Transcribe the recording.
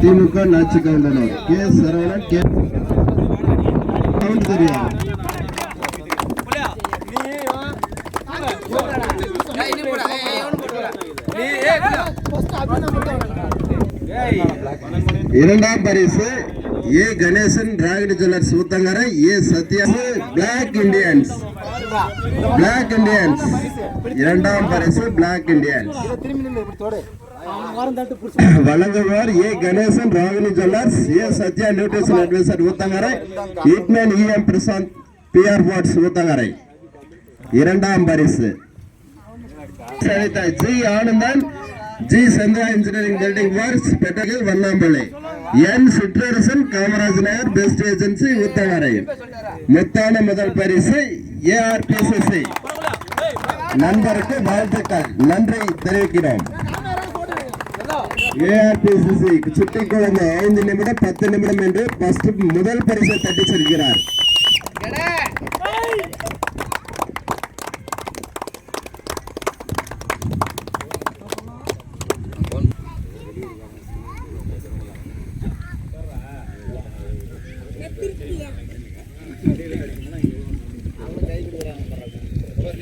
திமுக நாச்சு கவுண்டனர் K. Saravanan K. தெரியா இரண்டாம் பரிசு A. Ganesan Dravida jewellers Uthangarai A. Sathya black Indians black Indians இரண்டாம் பரிசு பிளாக் இண்டியன்ஸ் வழங்குவார் A Ganesan Ragini jewellers A Sathya nutrition advisor Uthangarai ஈட்மேன் EM Prasanth PR வாட்ஸ் ஊத்தங்கரை. இரண்டாம் பரிசு. Saritha G Anandan G Chandra engineering building works பெட்டகில் Vannampalli N Sitrarasan Kamaraj Nagar best agency Uthangarai. முத்தான முதல் பரிசு ஏஆர்பிசிசி நண்பருக்கு வாழ்த்துக்கள். நன்றி தெரிவிக்கிறோம். ஏஆர்பிசிசி சுட்டி குழந்தை ஐந்து நிமிடம் பத்து நிமிடம் என்று ஃபர்ஸ்ட் முதல் பரிசை தட்டி செல்கிறார்.